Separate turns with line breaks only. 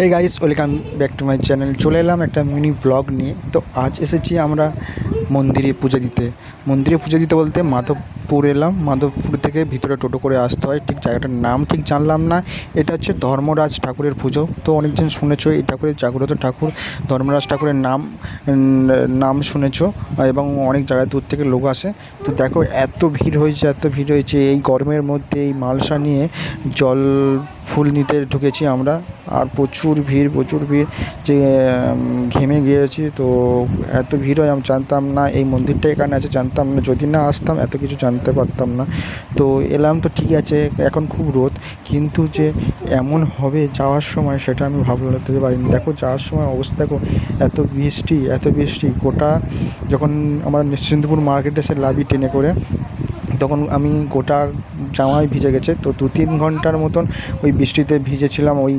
Hey guys welcome back to my channel চলে এলাম একটা মিনি ব্লগ নিয়ে। তো আজ এসেছি আমরা মন্দিরে পুজো দিতে। মন্দিরে পুজো দিতে বলতে মাধবপুর এলাম। মাধবপুর থেকে ভিতরে টোটো করে আসতে হয়। ঠিক জায়গাটার নাম ঠিক জানলাম না। এটা হচ্ছে ধর্মরাজ ঠাকুরের পুজো। তো অনেকজন শুনেছো এই ঠাকুরের জাগ্রত ঠাকুর। ধর্মরাজ ঠাকুরের নাম নাম শুনেছো এবং অনেক জায়গা দূর থেকে লোক আসে। তো দেখো, এত ভিড় হয়েছে, এত ভিড় হয়েছে। এই গরমের মধ্যে এই মালসা নিয়ে জল ফুল নিতে ঢুকেছি আমরা। আর প্রচুর ভিড় প্রচুর ভিড়। যে ঘেমে গিয়েছি তো এত ভিড় হয়, আমি জানতাম না এই মন্দিরটা এখানে আছে, জানতাম না। যদি না আসতাম, এত কিছু জানতে পারতাম না। তো এলাম তো ঠিক আছে, এখন খুব রোদ। কিন্তু যে এমন হবে যাওয়ার সময়, সেটা আমি ভাবতে পারিনি। দেখো, যাওয়ার সময় অবস্থা দেখো, এত বৃষ্টি এত বৃষ্টি। গোটা যখন আমরা নিশ্চিন্তপুর মার্কেটে এসে লাভি ট্রেনে করে তখন আমি গোটা জামাই ভিজে গেছে, তো দু তিন ঘণ্টার মতন ওই বৃষ্টিতে ভিজেছিলাম, ওই